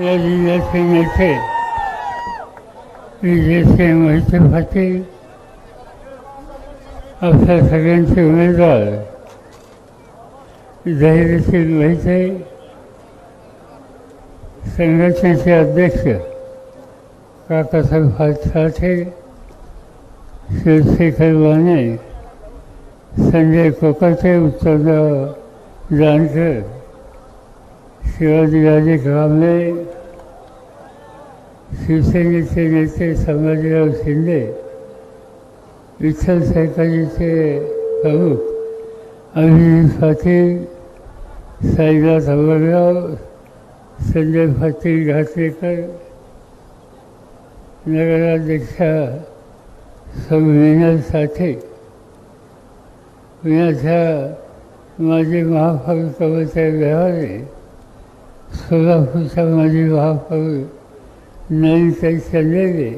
या जिल्ह्याचे नेते विजयसिंह मोहिते पाटील आपल्या सगळ्यांचे उमेदवार धैर्यसिंग मोहिते संघटनेचे अध्यक्ष काकासाहेब साठे शिवशेखर वाणे संजय कोकाटे उत्तमराव जानकर शिवाजीराजे कांबळे शिवसेनेचे नेते संभाजीराव शिंदे विठ्ठल सहकारीचे प्रमुख अभिजित पाटील साईनाथ अमरराव संजय पाटील घाटलेकर नगराध्यक्षा संविनल साठे पुण्याच्या माजी महापौर कवचाई व्यवहारे सोलापूरच्या माजी महापौर नळीताई चंदेले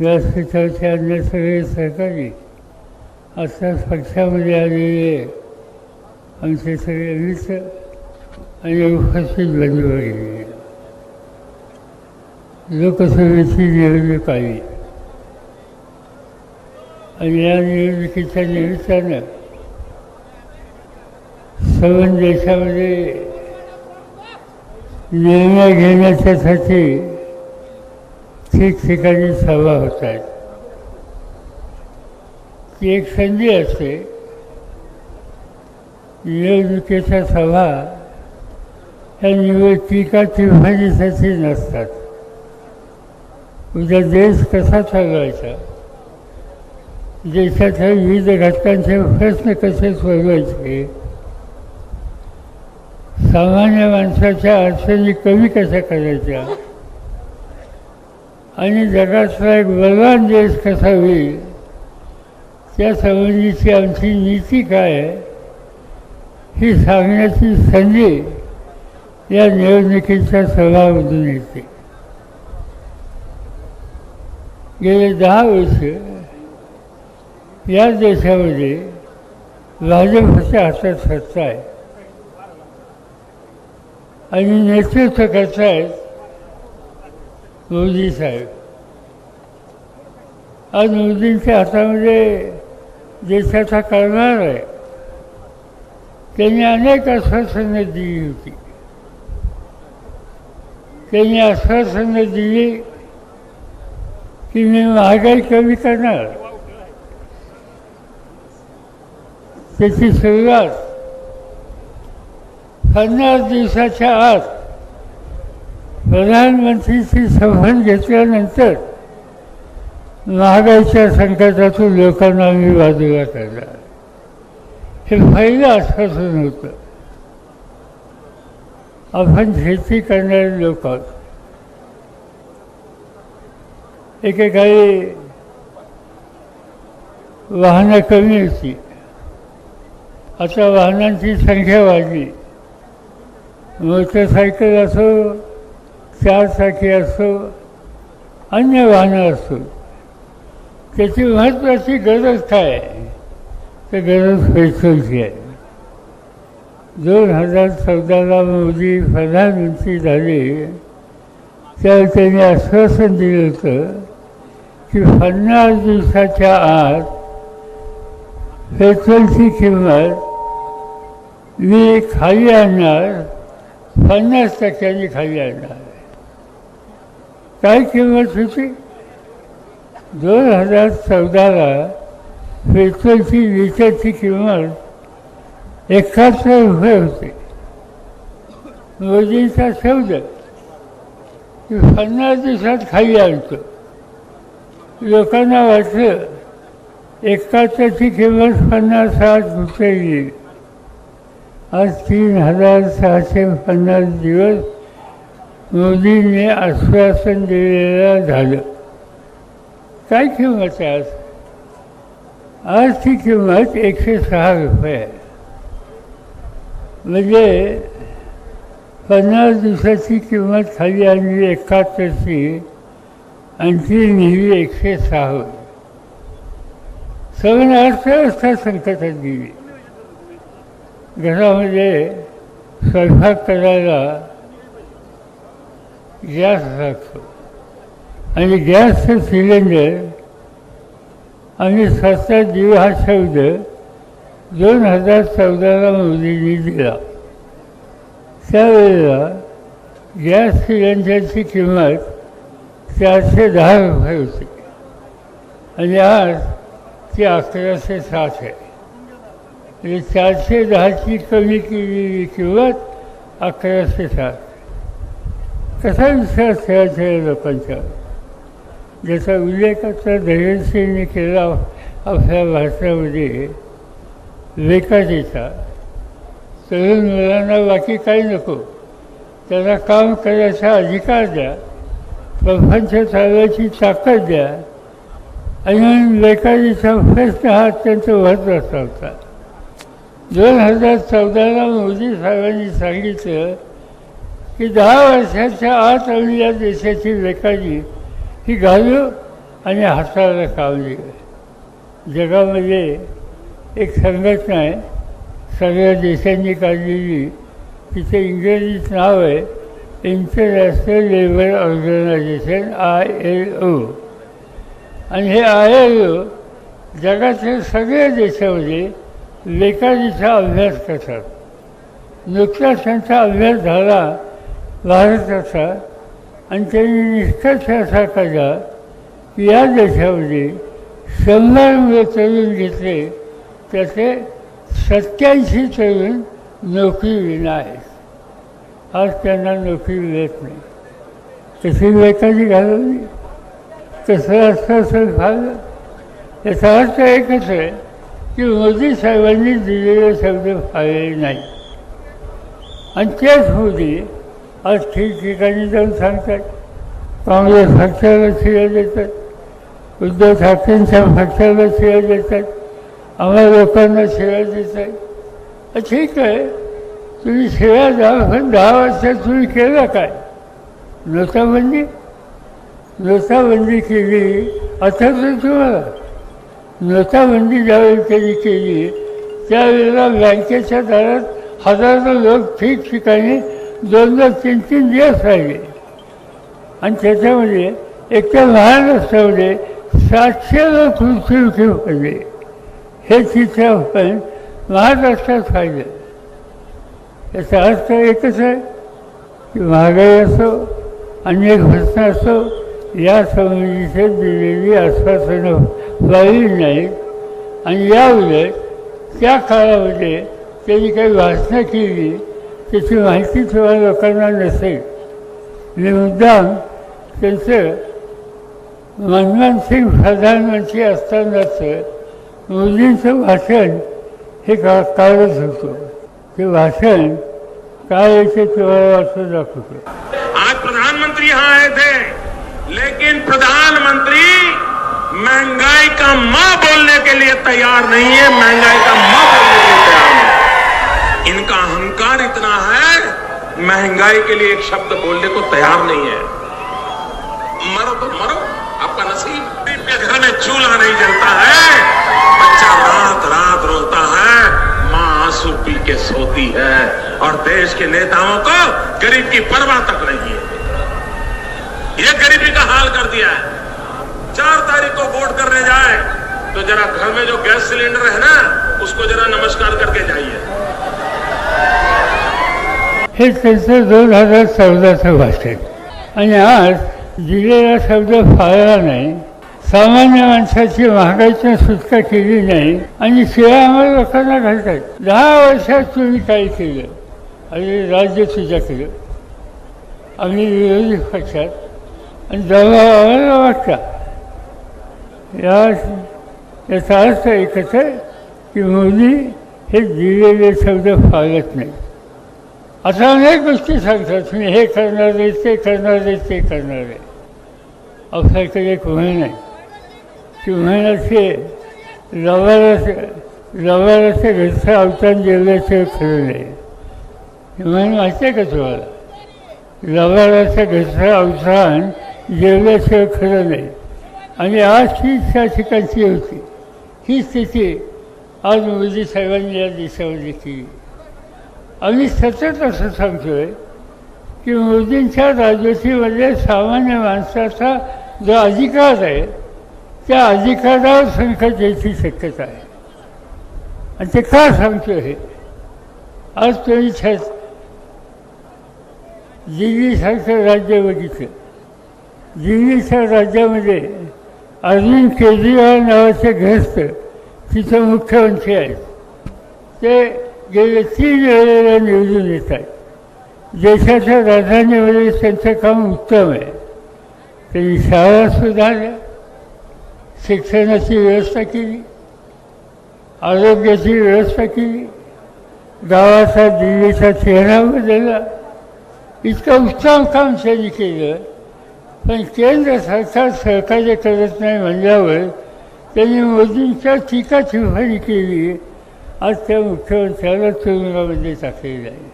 व्यासपीठाचे अन्य सगळे सहकारी आता पक्षामध्ये आलेले आमचे सगळे मित्र आणि उपस्थित बंधू भगिनी लोकसभेची निवडणूक आली. आणि या निवडणुकीच्या निमित्तानं सर्व देशामध्ये निर्णय घेण्याच्यासाठी ठिकठिकाणी सभा होत आहेत ती एक संधी असते. निवडणुकीच्या सभा ह्या निवड टीका नसतात. उद्या देश कसा चालवायचा? देशाच्या विविध घटकांचे प्रश्न कसे सोडवायचे? सामान्य माणसाच्या अडचणी कमी कशा करायच्या? आणि जगातला एक बलवान देश कसा होईल? त्या संबंधीची आमची नीती काय? आहे ही सांगण्याची संधी या निवडणुकीच्या सभामधून येते. गेले दहा वर्ष या देशामध्ये भाजपच्या हातात सत्ता आहे. आणि नेतृत्व करतायत मोदी साहेब. आज मोदींच्या हातामध्ये देशाचा करणार आहे. त्यांनी अनेक आश्वासनं दिली होती. त्यांनी आश्वासनं दिली की मी महागाई कमी करणार. त्याची सुरुवात पन्नास दिवसाच्या आत प्रधानमंत्रीची शपथ घेतल्यानंतर महागाईच्या संकटातून लोकांना मी बाजूला काढला. हे पहिलं आश्वासन होतं. आपण शेती करणारे लोक आहोत. एकेकाळी वाहनं कमी होती. आता वाहनांची संख्या वाढली. मोटरसायकल असो चारचाकी असो अन्य वाहनं असो त्याची महत्त्वाची गरज काय आहे? तर गरज पेट्रोलची आहे. दोन हजार चौदाला मोदी प्रधानमंत्री झाले त्यावेळी त्यांनी आश्वासन दिलं होतं की पन्नास दिवसाच्या आत पेट्रोलची किंमत मी खाली आणणार पन्नास टक्क्यांनी खाली आणणार काय किंमत होती? दोन हजार चौदाला पेट्रोलची लिटरची किंमत एकाहत्तर रुपये होते. मोदींचा शब्द की पन्नास दिवसात खाली आणतो. लोकांना वाटलं एकाहत्तरची किंमत पन्नास साठ रुपये येईल. आज तीन हजार सहाशे पन्नास दिवस मोदींनी आश्वासन दिलेलं झालं. काय किंमत आहे आज? आज ती किंमत एकशे सहा रुपये आहे. म्हणजे पन्नास दिवसाची किंमत खाली आणली एकाहत्तरची आणखी नेहमी एकशे सहा. होती सगळं अर्थव्यवस्था संकटात गेली. घरामध्ये स्वयंपाक करायला गॅस लागतो आणि गॅसचं सिलेंडर आणि स्वतः जीव हा शब्द दोन हजार चौदाला मोदींनी दिला. त्यावेळेला गॅस सिलेंडरची किंमत चारशे दहा रुपये होती. आणि आज ती अकराशे साठ आहे. म्हणजे चारशे दहाची कमी केलेली किंमत अकराशे सात कसा विश्वास ठेवायचा या लोकांचा? ज्याचा उल्लेख आता धैर्यसिंहने केला आपल्या भाषणामध्ये विकासीचा तरुण मुलांना बाकी काही नको. त्याला काम करायचा अधिकार द्या. प्रपंच चालवायची ताकद द्या. आणि म्हणून बेकारीचा प्रश्न हा अत्यंत महत्त्वाचा होता. दोन हजार चौदाला मोदी साहेबांनी सांगितलं की दहा वर्षाच्या आत आम्ही या देशाची बेकारी ही घालू आणि हाताला कावली. जगामध्ये एक संघटना आहे. सगळ्या देशांनी काढलेली. तिचं इंग्रजीत नाव आहे. International labour organisation I L O आणि हे आय एल ओ जगातील सगळ्या देशामध्ये लेखाजीचा अभ्यास करतात. नुकताच त्यांचा अभ्यास झाला भारताचा आणि त्यांनी निष्कर्ष असा काढला की या देशामध्ये शंभर मुलं तरुण घेतले त्याचे सत्याऐंशी तरुण नोकरी विना आहेत. आज त्यांना नोकरी मिळत नाही. तशी बेकारी घालवली. तसं असतं असं झालं याचा अर्थ एकच आहे की मोदी साहेबांनी दिलेले शब्द पाळले नाही. आणि तेच मोदी आज ठिकठिकाणी जाऊन सांगतात. काँग्रेस पक्षाला शिव्या देतात. उद्धव ठाकरेंच्या पक्षाला शिव्या देतात. आम्हाला लोकांना शिव्या देतात. ठीक आहे. तुम्ही शिव्या द्या पण दहा वर्षात तुम्ही केलं काय? नोटाबंदी? नोटाबंदी केली आता तर तुम्हाला नोटाबंदी म्हणजे ज्यावेळी त्यांनी केली. त्यावेळेला बँकेच्या दारात हजारो लोक ठिकठिकाणी दोन दोन तीन तीन दिवस राहिले. आणि त्याच्यामध्ये एका लहान रस्त्यामध्ये सातशे लोक मृत्यूमुखी पडले. हे चित्र आपण महाराष्ट्रात पाहिलं. याचा अर्थ एकच आहे की महागाई असो अन्य घटना असो या संबंधीचे दिलेली आश्वासनं पाळली नाहीत आणि या उलट त्या काळामध्ये त्यांनी काही भाषणं केली त्याची माहिती सुद्धा लोकांना नसेल. मी मुद्दाम त्यांचं मनमोहन सिंग प्रधानमंत्री असतानाचं मोदींचं भाषण हे का काढत होतो. ते भाषण काय याचे तुम्हाला वाचून दाखवतो. आज प्रधानमंत्री यहाँ आए थे लेकिन प्रधानमंत्री, महँगाई का माँ बोलने के लिए तैयार नहीं है, महँगाई का माँ बोलने के लिए तैयार नहीं इनका अहंकार इतना है, महँगाई के लिए एक शब्द बोलने को तैयार नहीं है। मरो तो मरो, आपका नसीब। घर में चूल्हा नहीं जलता है, बच्चा रात रात रोता है, माँ आँसू पी के सोती है, और देश के नेताओं को गरीब की परवाह तक नहीं है। ये गरीबी का हाल कर दिया है। चार तारीख को वोट करने जाए तो जरा घर में जो गैस सिलेंडर है ना उसको जरा नमस्कार करके जाइए। हे त्यांचं दोन हजार चौदाचं भाषण आणि आज दिलेला शब्द फाळला नाही. सामान्य माणसाची महागाईची सुटका केली नाही. आणि शिवाय आम्हाला लोकांना घालतात दहा वर्षात तुम्ही काय केलं. आणि राज्य तुझ्याकडं आम्ही विरोधी पक्षात आणि दबाव आम्हाला या याचा अर्थ एकच आहे की मोदी हे दिलेले शब्द पाळत नाही. आता अनेक गोष्टी सांगतात मी हे करणार आहे ते करणार आहे ते करणार आहे आपल्याकडे एक म्हण आहे ती म्हण अशी लवाराचे लवाराचं घरचं अवतान जेवल्याचे खरं नाही. ही म्हण माहिती आहे का तुम्हाला? लवाराचं घरचं अवतान जेवल्याशिवाय खरं नाही आणि आज ही त्या ठिकाणची होती. ही स्थिती आज मोदी साहेबांनी या देशामध्ये केली आम्ही सतत असं सांगतोय की मोदींच्या राजवटीमध्ये सामान्य माणसाचा जो अधिकार आहे त्या अधिकारावर संकट यायची शक्यता आहे. आणि ते का सांगतो हे? आज तुम्ही छत दिल्लीसारखं राज्य बघितलं. दिल्लीच्या राज्यामध्ये अरविंद केजरीवाल नावाचे ग्रस्त तिथं मुख्यमंत्री आहेत. ते गेले तीन वेळेला निवडून येत आहेत. देशाच्या राजधानीमध्ये त्यांचं काम उत्तम आहे. त्यांनी शाळा सुधारल्या शिक्षणाची व्यवस्था केली आरोग्याची व्यवस्था केली गावाचा दिल्लीचा चेहरा बदलला. इतकं उत्तम काम त्यांनी केलं. पण केंद्र सरकार सहकार्य करत नाही म्हणल्यावर त्यांनी मोदींच्या टीका टिप्पणी केली. आज त्या मुख्यमंत्र्याला तुरुंगामध्ये टाकलेलं आहे.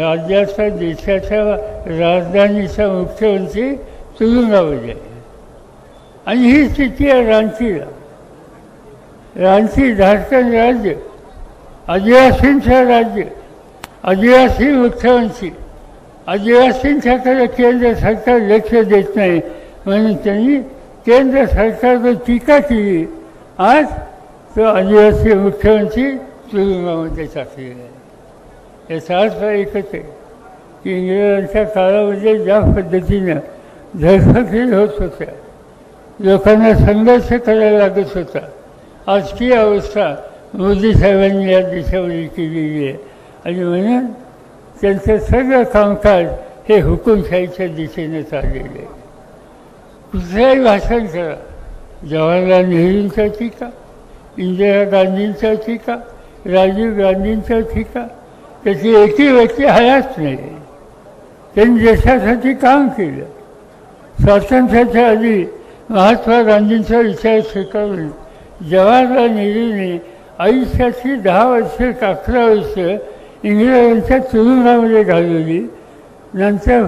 राज्याचा देशाच्या राजधानीचा मुख्यमंत्री तुरुंगामध्ये आहे. आणि ही स्थिती आहे रांचीला. रांची झारखंड राज्य आदिवासींचं राज्य आदिवासी मुख्यमंत्री. आदिवासींच्याकडे केंद्र सरकार लक्ष देत नाही. म्हणून त्यांनी केंद्र सरकारवर टीका केली. आज तो आदिवासी मुख्यमंत्री तुरुंगामध्ये टाकलेला आहे. याचा अर्थ एकच आहे की इंग्रजांच्या काळामध्ये ज्या पद्धतीनं धडपकडी होत होत्या लोकांना संघर्ष करायला लागत होता आज ती अवस्था मोदी साहेबांनी या देशामध्ये केलेली आहे. आणि म्हणून त्यांचं सगळं कामकाज हे हुकुमशाहीच्या दिशेने चाललेलं आहे. कुठलंही भाषण करा जवाहरलाल नेहरूंचा टीका इंदिरा गांधींचा टीका राजीव गांधींचा टीका त्याची एकही व्यक्ती हयाच नाही. त्यांनी देशासाठी काम केलं. स्वातंत्र्याच्या आधी महात्मा गांधींचा विचार स्वीकारून जवाहरलाल नेहरूने आयुष्याची दहा वर्ष अकरा वर्ष इंग्रजांच्या तुरुंगामध्ये घालवली. नंतर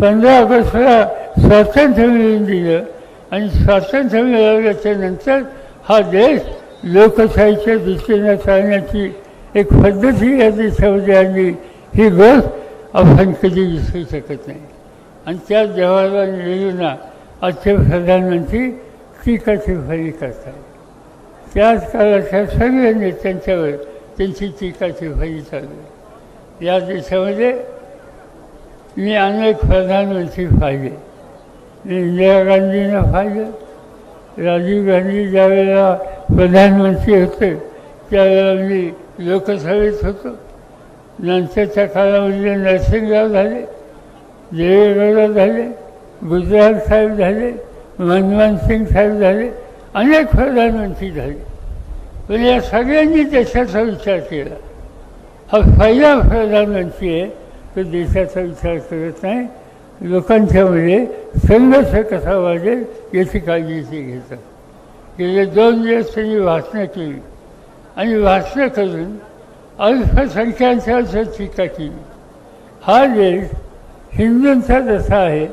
पंधरा ऑगस्टला स्वातंत्र्य मिळवून दिलं. आणि स्वातंत्र्य मिळवल्याच्या नंतर हा देश लोकशाहीच्या दृष्टीने चालण्याची एक पद्धती या देशामध्ये आणली. ही गोष्ट आपण कधी विसरू शकत नाही. आणि त्या जवाहरलाल नेहरूंना आजचे प्रधानमंत्री टीका टिप्पणी करतात त्याच काळाच्या सगळ्या नेत्यांच्यावर त्यांची टीका टिप्पणी व्हायची चालली या देशामध्ये मी अनेक प्रधानमंत्री पाहिले मी इंदिरा गांधींना पाहिलं राजीव गांधी ज्यावेळेला प्रधानमंत्री होते त्यावेळेला मी लोकसभेत होतो. नंतरच्या काळामध्ये नरसिंहराव झाले देवेगौडा झाले गुजरात साहेब झाले मनमोहन सिंग साहेब झाले अनेक प्रधानमंत्री झाले. पण या सगळ्यांनी देशाचा विचार केला. हा फायदा प्रधानमंत्री आहे तो देशाचा विचार करत नाही. लोकांच्यामध्ये संघर्ष कसा वाढेल याची काळजी ते घेतात. गेले दोन दिवस त्यांनी भाषणं केली. आणि भाषणं करून अल्पसंख्याकांच्यावर टीका केली. हा देश हिंदूंचा जसा आहे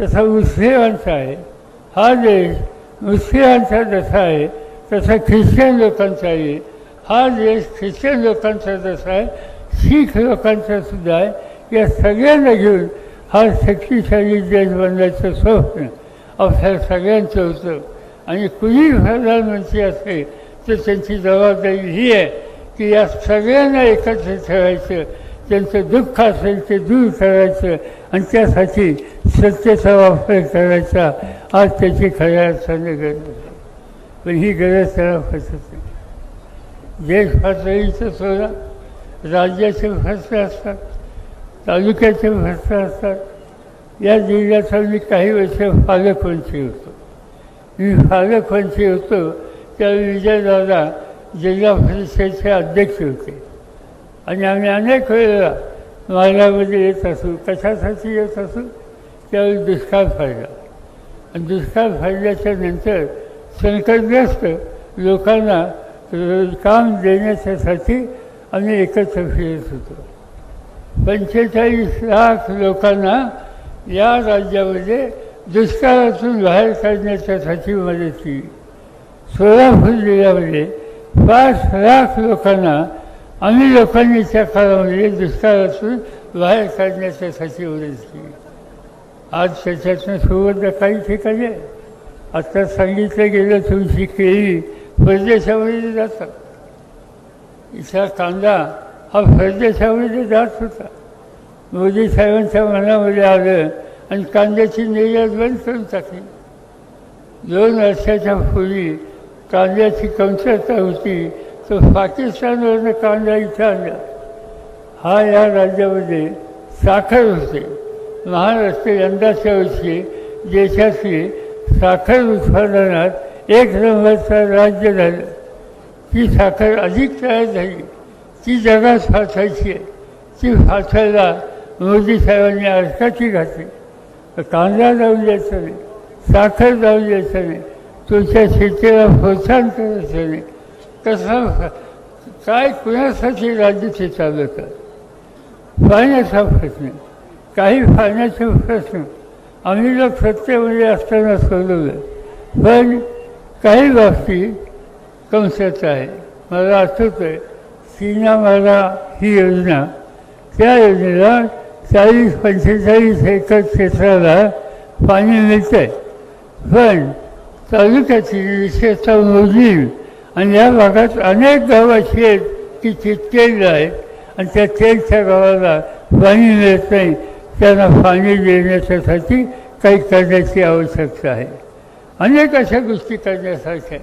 तसा मुस्लिमांचा आहे. हा देश मुस्लिमांचा जसा आहे तसा ख्रिश्चन लोकांचा आहे. हा देश ख्रिश्चन लोकांचा जसा आहे शीख लोकांचा सुद्धा आहे. या सगळ्यांना घेऊन हा शक्तिशाली देश बनवायचं स्वप्न आपल्या सगळ्यांचं होतं. आणि कुणी प्रधानमंत्री असेल तर त्यांची जबाबदारी ही आहे की या सगळ्यांना एकत्र ठेवायचं त्यांचं दुःख असेल ते दूर करायचं आणि त्यासाठी सत्तेचा वापर करायचा. आज त्याची खऱ्या अर्थाने गरज आहे. पण ही गरज त्याला पटत नाही. देश पातळीचं सोडा राज्याचे प्रश्न असतात तालुक्याचे प्रश्न असतात. या जिल्ह्याचा मी काही वर्ष पालकमंत्री होतो. मी पालकमंत्री होतो त्यावेळी विजयदादा जिल्हा परिषदेचे अध्यक्ष होते. आणि आम्ही अनेक वेळेला मार्गामध्ये येत असू कशासाठी येत असू त्यावेळी दुष्काळ फायदा आणि दुष्काळ फायद्याच्या नंतर संकटग्रस्त लोकांना काम देण्याच्यासाठी आम्ही एकत्र फिरत होतो. पंचेचाळीस लाख लोकांना या राज्यामध्ये दुष्काळातून बाहेर काढण्याच्यासाठी मदत केली. सोलापूर जिल्ह्यामध्ये पाच लाख लोकांना आम्ही लोकांनी त्या काळामध्ये दुष्काळातून बाहेर काढण्याच्यासाठी मदत केली. आज त्याच्यातनं सुरुवात काही ठिकाणी आहे. आता सांगितलं गेलं तुमची केळी परदेशामध्ये जातात इथला कांदा हा परदेशामध्ये जात होता. मोदी साहेबांच्या मनामध्ये आलं आणि कांद्याची निर्यात बंद करून टाकली. दोन वर्षाच्या पूर्वी कांद्याची कमतरता होती तर पाकिस्तानवरनं कांदा इथं आणला हा या राज्यामध्ये साखर होते. महाराष्ट्र यंदाच्या वर्षी देशातली साखर उत्पादनात एक नंबरचं राज्य झालं. ती साखर अधिक तयार झाली. ती जगात फासायची आहे. ती फासायला मोदी साहेबांनी अर्थाची घातली. कांदा जाऊन द्यायचा नाही साखर जाऊन द्यायचं नाही तुमच्या शेतीला प्रोत्साहन करायचं नाही कसं काय कुणासाठी राज्य ते चालवतात पाण्याचा प्रश्न. काही पाण्याचे प्रश्न. आम्ही जर सत्तेमध्ये असताना सोडवलं पण काही बाबती कमतरता आहे. मला आठवतं आहे सीना माझा ही योजना त्या योजनेला चाळीस पंचेचाळीस एकर क्षेत्राला पाणी मिळतं आहे पण तालुक्यातील विशेषतः मोजीम आणि या भागात अनेक गावं अशी आहेत की चितकेल आहेत आणि त्या तेलच्या गावाला पाणी मिळत नाही. त्यांना पाणी देण्याच्यासाठी काही करण्याची आवश्यकता आहे. अनेक अशा गोष्टी करण्यासारख्या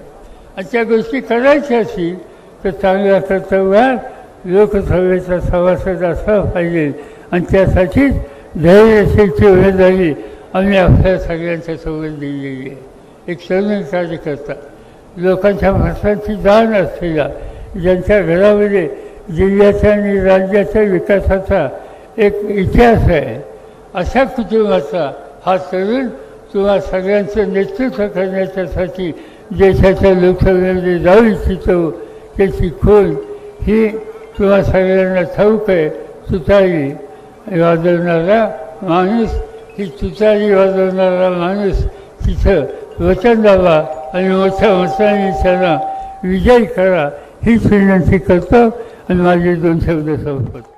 आणि त्या गोष्टी करायच्या असतील तर चांगल्या कर्तव्यात लोकसभेचा सभासद असला पाहिजे. आणि त्यासाठीच धैर्यशीलची उमेदवारी आम्ही आपल्या सगळ्यांच्या सोबत दिलेली आहे. एक तरुण कार्यकर्ता. लोकांच्या भाषांची जाण असलेला ज्यांच्या घरामध्ये जिल्ह्याच्या आणि राज्याच्या विकासाचा एक इतिहास आहे. अशा कुटुंबाचा हा तरुण किंवा सगळ्यांचं नेतृत्व करण्याच्यासाठी देशाच्या लोकसभेमध्ये जाऊ इच्छितो त्याची खोल ही किंवा सगळ्यांना ठाऊक आहे तुतारी वाजवणारा माणूस ही तुतारी वाजवणारा माणूस तिथं वचन द्यावा आणि मोठ्या मताने त्यांना विजय करा हीच विनंती करतो आणि माझे दोन शब्द संपत